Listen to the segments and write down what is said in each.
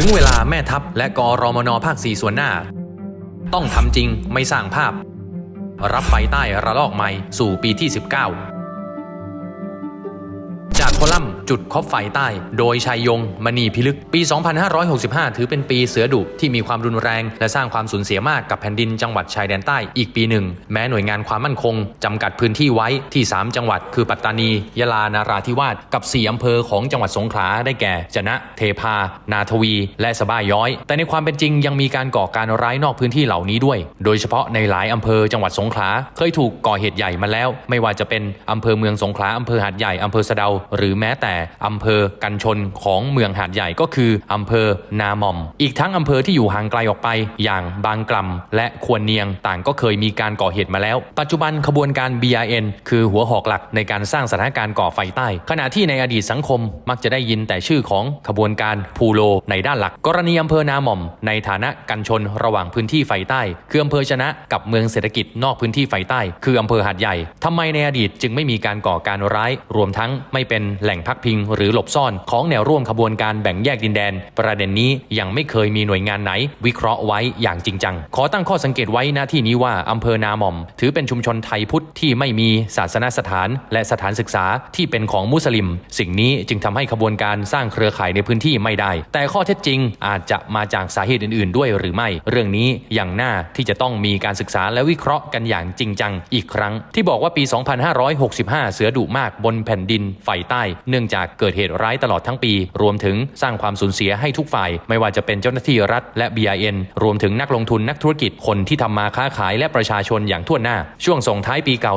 ถึงเวลาแม่ทัพและกรมนภาค4ส่วนหน้า ต้องทำจริงไม่สร้างภาพ รับไฟใต้ระลอกใหม่สู่ปีที่ 19 จากคอลัมน์ จุดคบไฟใต้ โดยชัยยงมณีพิลึก ปี 2565 ถือเป็นปีเสือดุที่มีความรุนแรง และสร้างความสูญเสียมากกับแผ่นดินจังหวัดชายแดนใต้อีกปีหนึ่ง แม้หน่วยงานความมั่นคงจำกัดพื้นที่ไว้ที่ 3 จังหวัด คือปัตตานี ยะลา นาราธิวาส กับ 4 อำเภอของจังหวัดสงขลา ได้แก่ จนะ เทพา นาทวี และสบ้าย้อย แต่ในความเป็นจริงยังมีการก่อการร้ายนอกพื้นที่เหล่านี้ด้วย โดยเฉพาะในหลายอำเภอจังหวัดสงขลา เคยถูกก่อเหตุใหญ่มาแล้ว ไม่ว่าจะเป็นอำเภอเมืองสงขลาอำเภอหาดใหญ่อำเภอสะเดา หรือแม้แต่อำเภอกันชนของเมืองหาดใหญ่ก็คืออำเภอนาหม่อม อีกทั้งอำเภอที่อยู่ห่างไกลออกไป อย่างบางกล่ำและควรเนียงต่างก็เคยมีการก่อเหตุมาแล้ว ปัจจุบันขบวนการ BRN คือหัวหอกหลักในการสร้างสถานการณ์ก่อไฟใต้ ขณะที่ในอดีตสังคมมักจะได้ยินแต่ชื่อของขบวนการพูโลในด้านหลัก กรณีอำเภอนาหม่อม ในฐานะกันชนระหว่างพื้นที่ไฟใต้คืออำเภอชนะกับเมืองเศรษฐกิจนอกพื้นที่ไฟใต้ คืออำเภอหาดใหญ่ทำไมในอดีตจึงไม่มีการก่อการร้าย รวมทั้งไม่เป็นแหล่งพักพิง หรือหลบซ่อนของแนวร่วมขบวนการแบ่งแยกดินแดน ประเด็นนี้ยังไม่เคยมีหน่วยงานไหน วิเคราะห์ไว้อย่างจริงจัง ขอตั้งข้อสังเกตไว้หน้าที่นี้ว่าอำเภอนาหม่อม ถือเป็นชุมชนไทยพุทธที่ไม่มีศาสนสถาน และสถานศึกษาที่เป็นของมุสลิม สิ่งนี้จึงทำให้ขบวนการสร้างเครือข่ายในพื้นที่ไม่ได้ แต่ข้อเท็จจริงอาจจะมาจากสาเหตุอื่น ๆ ด้วยหรือไม่ เรื่องนี้ยังน่าที่จะต้องมีการศึกษาและวิเคราะห์กันอย่างจริงจังอีกครั้ง ที่บอกว่าปี 2565 เสือดุมากบนแผ่นดินไฟใต้ เนื่องจากเกิดเหตุร้ายตลอดทั้งปี รวมถึงสร้างความสูญเสียให้ทุกฝ่าย ไม่ว่าจะเป็นเจ้าหน้าที่รัฐและ BIN รวมถึงนักลงทุนนักธุรกิจคนที่ทำมาค้าขายและประชาชนอย่างทั่วหน้า ช่วงส่งท้ายปีเก่า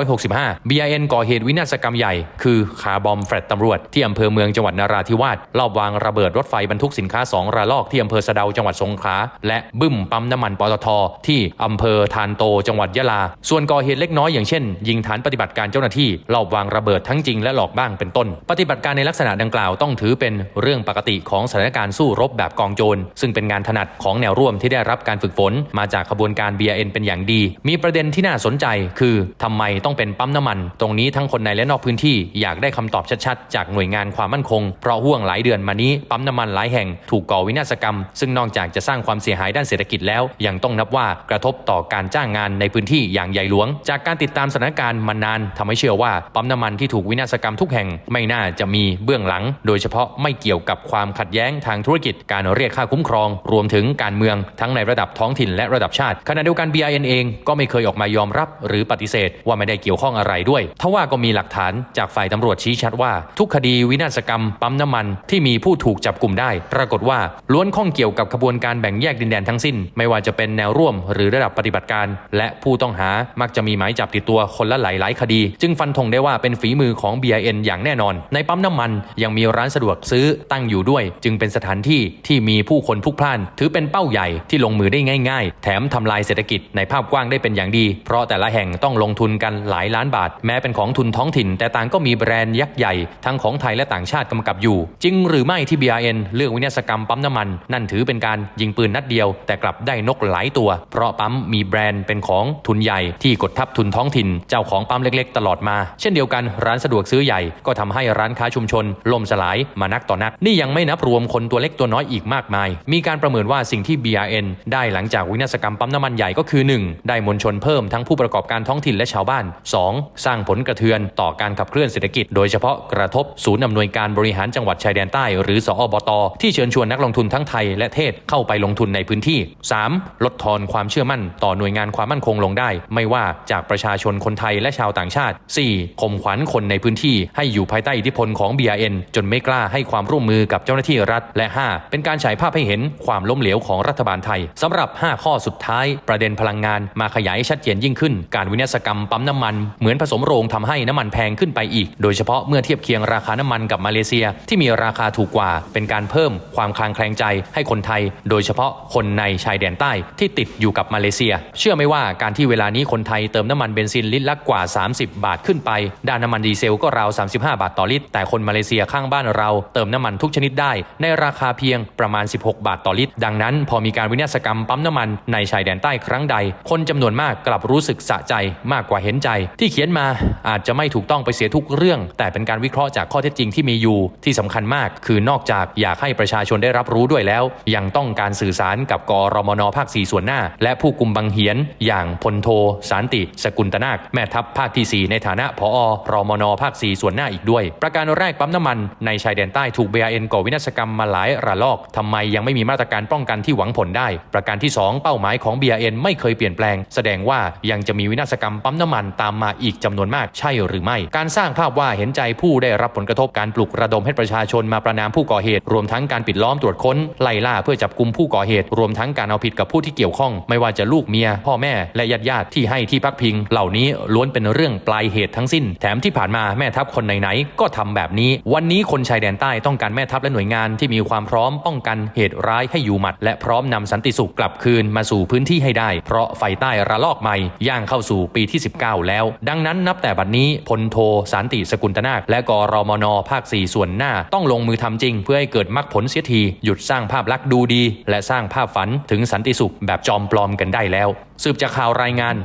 2565 BIN ก่อเหตุวินาศกรรมใหญ่ คือคาร์บอมแฟลตตำรวจที่อำเภอเมืองจังหวัดนราธิวาสลอบวางระเบิดรถไฟบรรทุกสินค้า 2 ระลอกที่อำเภอสะเดาจังหวัดสงขลาและบึ้มปั๊มน้ำมันปตทที่อำเภอทานโตจังหวัดยะลา ส่วนก่อเหตุเล็กน้อยอย่างเช่น ยิงฐานปฏิบัติการเจ้าหน้าที่ลอบวางระเบิดทั้งจริงและหลอกบ้างเป็นต้นปฏิบัติการในลักษณะดังกล่าวต้องถือเป็นเรื่องปกติของสถานการณ์สู้รบแบบกองโจร ซึ่งเป็นงานถนัดของแนวร่วมที่ได้รับการฝึกฝน มาจากขบวนการ BRN เป็นอย่างดี มีประเด็นที่น่าสนใจ คือทำไมต้องเป็นปั๊มน้ำมัน ตรงนี้ทั้งคนในและนอกพื้นที่อยากได้คำตอบชัดๆ จากหน่วยงานความมั่นคง เพราะห่วงหลายเดือนมานี้ปั๊มน้ำมันหลายแห่งถูกก่อวินาศกรรม ซึ่งนอกจากจะสร้างความเสียหายด้านเศรษฐกิจแล้ว ยังต้องนับว่ากระทบต่อการจ้างงานในพื้นที่อย่างใหญ่หลวง จากการติดตามสถานการณ์มานานทำให้เชื่อว่าปั๊มน้ำมันที่ถูกวินาศกรรมทุกแห่งไม่น่าจะมีเบื้องหลัง โดยเฉพาะไม่เกี่ยวกับความขัดแย้งทางธุรกิจการเรียกค่าคุ้มครอง รวมถึงการเมืองทั้งในระดับท้องถิ่นและระดับชาติขณะเดียวกัน BIN เองก็ไม่เคยออกมายอมรับ หรือปฏิเสธว่าไม่ได้เกี่ยวข้องอะไรด้วยทว่าก็มีหลักฐานจากฝ่ายตำรวจชี้ชัดว่า ทุกคดีวินาศกรรมปั๊มน้ำมันที่มีผู้ถูกจับกลุ่มได้ ปรากฏว่าล้วนข้องเกี่ยวกับขบวนการแบ่งแยกดินแดนทั้งสิ้น ไม่ว่าจะเป็นแนวร่วมหรือระดับปฏิบัติการ และผู้ต้องหามักจะมีหมายจับติดตัวคนละหลายๆ คดี จึงฟันธงได้ว่าเป็นฝีมือของ BIN อย่างแน่นอนในปั๊มน้ำมันยังมีร้านสะดวกซื้อตั้งอยู่ด้วย จึงเป็นสถานที่ที่มีผู้คนพลุกพล่าน ถือเป็นเป้าใหญ่ที่ลงมือได้ง่าย ๆ แถมทำลายเศรษฐกิจในภาพกว้างได้เป็นอย่างดี เพราะแต่ละแห่งต้องลงทุนกันหลายล้านบาท แม้เป็นของทุนท้องถิ่น แต่ต่างก็มีแบรนด์ยักษ์ใหญ่ ทั้งของไทยและต่างชาติกำกับอยู่ จริงหรือไม่ที่ BRN เลือกวินาศกรรมปั๊มน้ำมัน นั่นถือเป็นการยิงปืนนัดเดียว แต่กลับได้นกหลายตัว เพราะปั๊มมีแบรนด์เป็นของทุนใหญ่ที่กดทับทุนท้องถิ่น เจ้าของปั๊มเล็กๆ ตลอดมา เช่นเดียวกันร้านสะดวกซื้อใหญ่ก็ทำให้ร้านค้าชุมชน ล่มสลายมานักต่อนัก นี่ยังไม่นับรวมคนตัวเล็กตัวน้อยอีกมากมาย มีการประเมินว่าสิ่งที่ BRN ได้หลังจากวินาศกรรมปั๊มน้ำมันใหญ่ก็คือ 1. ได้มวลชนเพิ่มทั้งผู้ประกอบการท้องถิ่นและชาวบ้าน 2. สร้างผลกระเทือนต่อการขับเคลื่อนเศรษฐกิจ โดยเฉพาะกระทบศูนย์อำนวยการบริหารจังหวัดชายแดนใต้ หรือสอบต ที่เชิญชวนนักลงทุนทั้งไทยและเทศเข้าไปลงทุนในพื้นที่ 3. ลดทอนความเชื่อมั่น ต่อหน่วยงานความมั่นคงลงได้ ไม่ว่าจากประชาชนคนไทยและชาวต่างชาติ 4. ข่มขวัญคนในพื้นที่ให้อยู่ภายใต้อิทธิพลของ BRN จนไม่กล้าให้ความร่วมมือกับเจ้าหน้าที่รัฐ และ 5. เป็นการฉายภาพให้เห็นความล้มเหลวของรัฐบาลไทยสำหรับ 5 ข้อสุดท้าย ประเด็นพลังงานมาขยายให้ชัดเจนยิ่งขึ้น การวินาศกรรมปั๊มน้ำมัน เหมือนผสมโรงทำให้น้ำมันแพงขึ้นไปอีก โดยเฉพาะเมื่อเทียบเคียงราคาน้ำมันกับมาเลเซีย ที่มีราคาถูกกว่า เป็นการเพิ่มความคลางแคลงใจให้คนไทย โดยเฉพาะคนในชายแดนใต้ที่ติดอยู่กับมาเลเซีย เชื่อไหมว่าการที่เวลานี้คนไทยเติมน้ำมันเบนซินลิตรละกว่า 30 บาทขึ้นไปด้านน้ำมันดีเซลก็ราว35 บาทต่อลิตร แต่คนมาเลเซียข้างบ้านเราเติมน้ำมันทุกชนิดได้ ในราคาเพียงประมาณ 16 บาทต่อลิตร ดังนั้น พอมีการวินาศกรรมปั๊มน้ำมันในชายแดนใต้ครั้งใด คนจำนวนมากกลับรู้สึกสะใจมากกว่าเห็นใจ ที่เขียนมาอาจจะไม่ถูกต้องไปเสียทุกเรื่อง แต่เป็นการวิเคราะห์จากข้อเท็จจริงที่มีอยู่ที่สำคัญมาก คือนอกจากอยากให้ประชาชนได้รับรู้ด้วยแล้ว ยังต้องการสื่อสารกับกรมนภาค 4 ส่วนหน้า และผู้กุมบังเหียน อย่างพลโทสันติ สกุลตนาค แม่ทัพภาคที่ 4 ในฐานะผอรมนภาค 4 ส่วนหน้าอีกด้วยประการแรกปั๊มน้ำมันในชายแดนใต้ถูก BRN ก่อวินาศกรรมมาหลายระลอกทำไมยังไม่มีมาตรการป้องกันที่หวังผลได้ ประการที่ 2 เป้าหมายของ BRN ไม่เคยเปลี่ยนแปลง แสดงว่ายังจะมีวินาศกรรมปั๊มน้ำมันตามมาอีกจำนวนมากใช่หรือไม่ การสร้างภาพว่าเห็นใจผู้ได้รับผลกระทบการปลุกระดมให้ประชาชนมาประนามผู้ก่อเหตุ รวมทั้งการปิดล้อมตรวจค้นไล่ล่าเพื่อจับกลุ่มผู้ก่อเหตุ รวมทั้งการเอาผิดกับผู้ที่เกี่ยวข้อง ไม่ว่าจะลูกเมีย พ่อแม่และญาติญาติที่ให้ที่พักพิง เหล่านี้ล้วนเป็นเรื่องปลายเหตุทั้งสิ้น แถมที่ผ่านมาแม่ทัพคนไหนๆก็ทำแบบนี้ วันนี้คนชายแดนใต้ต้องการแม่ทัพและหน่วยงานที่มีความพร้อมป้องกันเหตุร้ายให้อยู่หมัด และพร้อมนำสันติสุขกลับคืนมาสู่พื้นที่ให้ได้ เพราะไฟใต้ระลอกใหม่ย่างเข้าสู่ปีที่ 19 แล้ว ดังนั้นนับแต่บัดนี้พลโทสันติสกุลตนาค และกรมนภาค 4 ส่วนหน้า ต้องลงมือทำจริง เพื่อให้เกิดมรรคผลเสียทีหยุดสร้างภาพลักษณ์ดูดี และสร้างภาพฝันถึงสันติสุขแบบจอมปลอมกันได้แล้ว สืบจากข่าวรายงาน